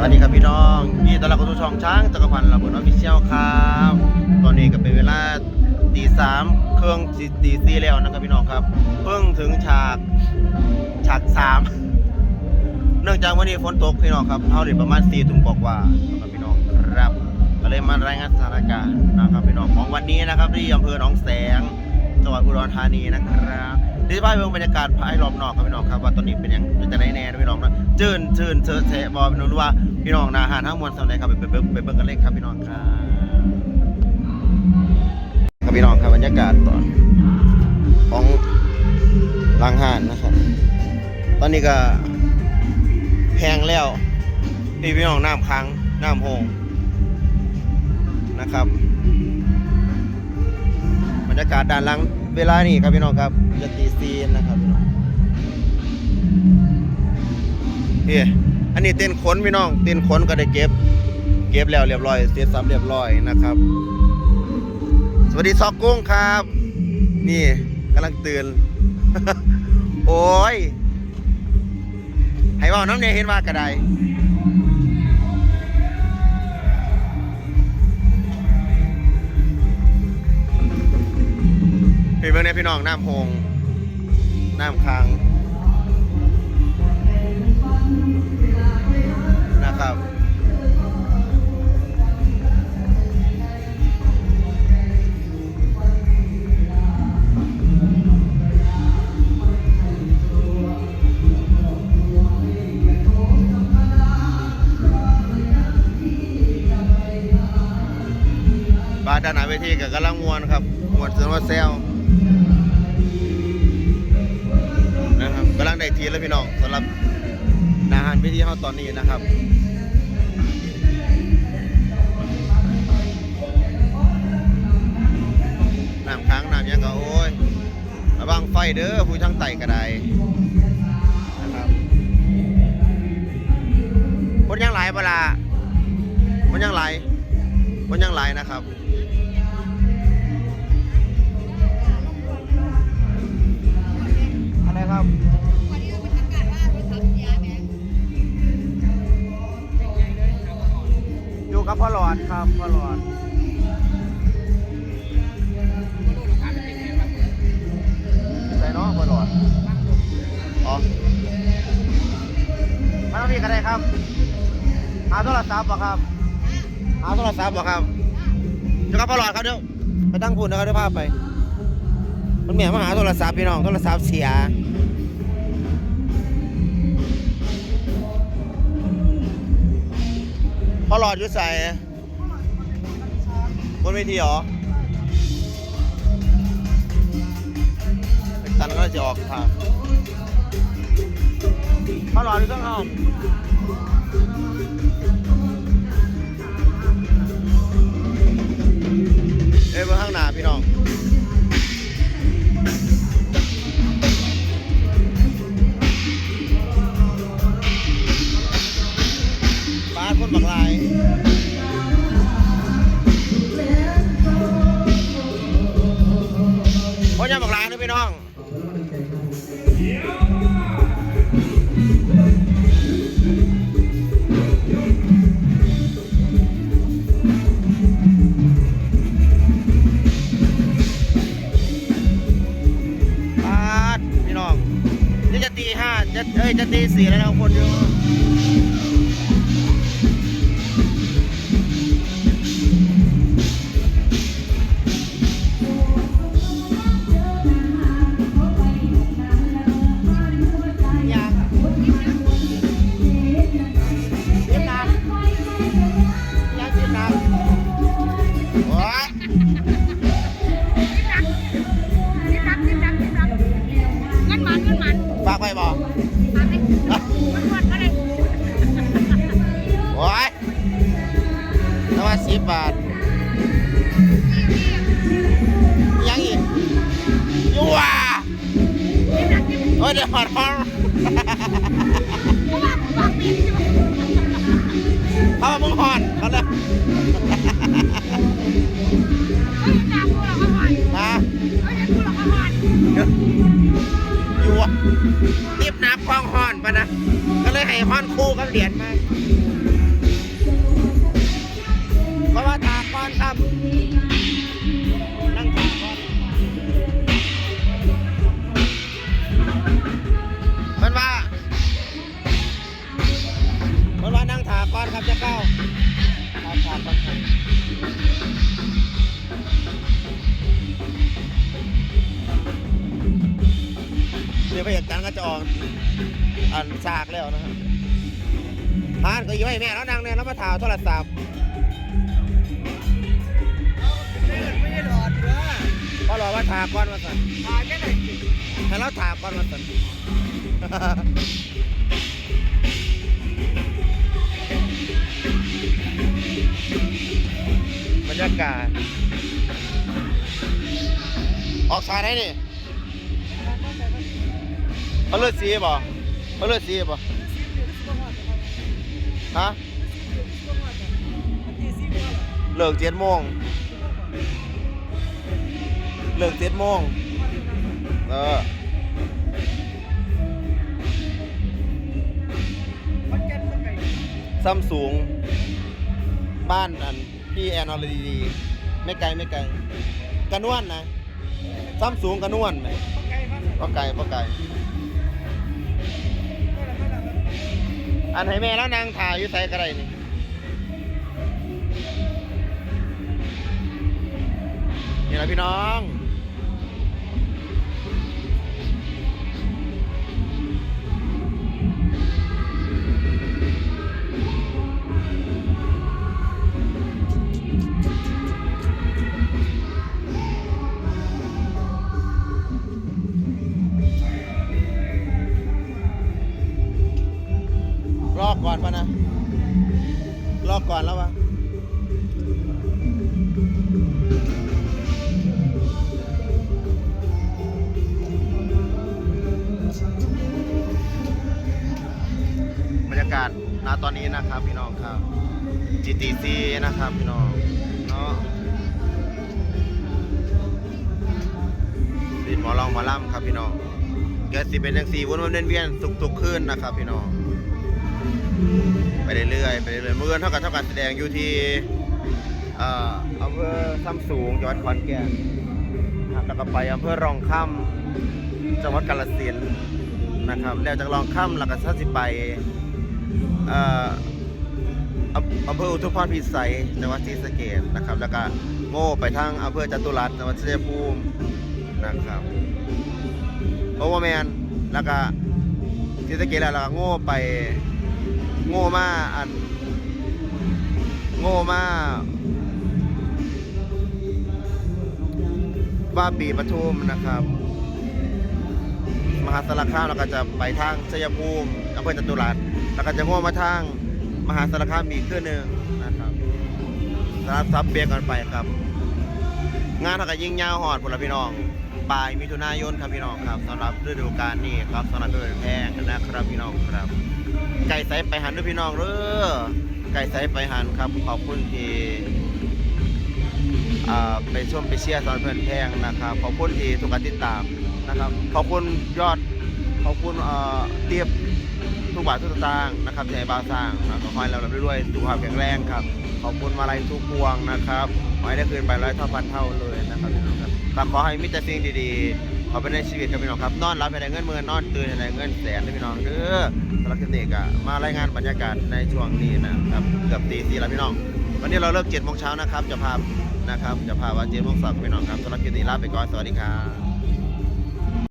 วัสดีครับพี่น้องยินดีต้อนรับเข้าช่องช้างจักรพันธ์ระเบิดออฟฟิเชียลครับ ตอนนี้ก็เป็นเวลาตีสามเครื่องตีสี่แล้วนะครับพี่น้องครับ เพิ่งถึงฉากฉากสามเนื่องจากวันนี้ฝนตกพี่น้องครับเท่าเด็ประมาณสี่ทุ่มกว่าครับพี่น้องครับก็เลยมารายงานสถานการณ์นะครับพี่น้องของวันนี้นะครับที่อำเภอหนองแสงจังหวัดอุดรธานีนะครับ ดีภาพเมืองบรรยากาศภายรอบนอกครับพี่น้องครับว่าตอนนี้เป็นยังเป็นจะได้แน่นะพี่น้องนะจื่นชื่นเชิดแฉะบอพี่น้องรู้ว่าพี่น้องนาหารทั้งมวลสำเร็จครับไปไปเบิ่งไปเบิ่งกันเลยครับพี่น้องครับครับพี่น้องครับบรรยากาศตอนของลังหานนะครับ ตอนนี้ก็แพงแล้วพี่พี่น้องน้ำค้างน้ำโฮงนะครับ รยากาศด้านหลังเวลานี้ครับพี่น้องครับจะตีซีนนะครับพี่น้องพี่อันนี้เต้นขนพี่น้องเต้นขนก็ได้เก็บ เก็บแล้วเรียบร้อยเสร็จสับเรียบร้อยนะครับ สวัสดีซอกกุ้งครับ นี่กำลังตื่น โอ้ยให้ว่าน้ำเนี่ยเห็นว่ากระได พี่เบิ่งเนี่ยพี่น้องน้ำโฮงน้ำค้างนะครับบาร์ด้านหนาเวทีกับกำลังมวนครับมวนเสือว่าแซวนะครับกำลั ได้ทีแล้วพี่น้องสำหรับอาหารเวทีเฮาตอนนี้นะครับน้ำค้างน้ำยังก็โอ้ยระวังไฟเด้อผู้ทั้งไต่ก็ไดนะครับคนยังไหลเวลาคนยังไหลายมันยังไหลนะครับอะไรครับ กับพ่อหลอดครับพ่อหลอดใส่เนาะพ่อหลอดอ๋อมาต้องมีกันได้ครับหาโทรศัพท์บ่ครับหาโทรศัพท์บ่ครับอยู่กับพ่อหลอดครับเดี๋ยวไปตั้งพูนนะครับเดี๋ยวพาไป มันเหมียมาหาโทรศัพท์พี่น้องโทรศัพท์เสีย พ่อหลอดอยู่ใส่บนเวทีเหรอตันก็จะออกทางพ่อหลอดอยู่ต้องห้องเอ้ยบอร์ข้างหน้าพี่น้อง สี่แล้วนะคนเยอะ นี่โอ้ยเดี๋ยวหอดห้องเพราะว่าผมบอกปีใช่ไหมเขาว่ามึงหอดเขาเลยเฮ้ยด่ากูหรอกเขาอนะเฮ้ยกูหรอกเขาหอนยัวติบหนักกองหอนปะนะ ก็เลยให้หอนคู่กับเหรียญมา อันซากแล้วนะครับทานก็อยู่ให้แม่แล้วนางเนี่ยแล้วมาถ่ายโทรศัพท์ไม่ได้หลอดเด้อพอรอว่าถ่ายก่อนมาสั่นมาแค่ไหนให้เราถ่ายก่อนมาสั่นบรรยากาศ ออกสายได้นี่ เขาเลือดสีบ่เขาเลือดสีบ่ฮะเลิกเจ็ดโมงเลิกเจ็ดโมงเออซัมสูง บ้านอันพี่แอนอลดีไม่ไกลไม่ไกลกระนวนนะซัมสูงกระนวนไหมว่ากก็ไกลก็ไกล อันให้แม่แล้วนางถ่ายอยู่ใส่กระไรนี่นี่แหละพี่น้อง อบก่อนปะนะรอบก่อนแล้ววะบรรยากาศณตอนนี้นะครับพี่น้องครับ GTC นะครับพี่น้องเนาะดินหมอลองหมอล่ำครับพี่น้องแกสิเป็นจังสีวนวนเวียนๆทุกๆคืนนะครับพี่น้อง ไปเรื่อยๆไปเรื่อยๆเมื่อเท่ากับเท่ากับแสดงอยู่ที่อำเภอซ้ำสูงจังหวัดขอนแก่นนะครับแล้วก็ไปอำเภอรองค่ำจังหวัดกาฬสินธุ์นะครับ แล้วจากรองค่ำแล้วก็ท่าสิไปอำเภออุทุมพรพิสัยจังหวัดศรีสะเกษนะครับ แล้วก็โง่ไปทางอำเภอจตุรัสจังหวัดชัยภูมินะครับโอเวอร์แมนแล้วก็ศรีสะเกษแล้วก็โง่ไป โง่มาอัน โง่มาว่าปีปทุมนะครับ มหาสารคามเราก็จะไปทางชัยภูมิอำเภอจตุรัสแล้วก็จะโง่มาทางมหาสารคามอีกขึ้นหนึ่งนะครับสำหรับซับเบียกันไปครับ งานเราก็ยิ่งยาวหอดพุ่นลพี่น้องปลายมิถุนายนครับพี่น้องครับสำหรับฤดูกาลนี้ครับสำหรับเดือนแพงนะครับพี่น้องครับ ไก่ใสไปหันด้วยพี่น้องเด้อไก่ใสไปหันครับขอบคุณที่ไปชมไปเชียร์ตอนเพื่อนแพงนะครับขอบคุณที่ทุกการติดตามนะครับขอบคุณยอดขอบคุณเอ่อเตียบทุกบาททุกสตางค์นะครับที่ให้บาสร้างนะขอให้เราเราด้วยๆสุขภาพแข็งแรงครับ ขอบคุณมาลัยทุกพวงนะครับขอให้ได้คืนไปร้อยเท่าพันเท่าเลยนะครับครับขอให้มิตรสิ่งดีๆ ขอเป็นในชีวิตครับพี่น้องครับ นอนรับให้ได้เงินหมื่นนอนตื่นให้ได้เงินแสนนะพี่น้องเด้อสำหรับคลิปนี้ก็มารายงานบรรยากาศในช่วงนี้นะครับเกือบตีสี่แล้วพี่น้อง วันนี้เราเลิกเจ็ดโมงเช้านะครับ จะพานะครับ จะพาว่าเจ็ดโมงสองพี่น้องครับสำหรับคลิปนี้ลาไปก่อนสวัสดีครับ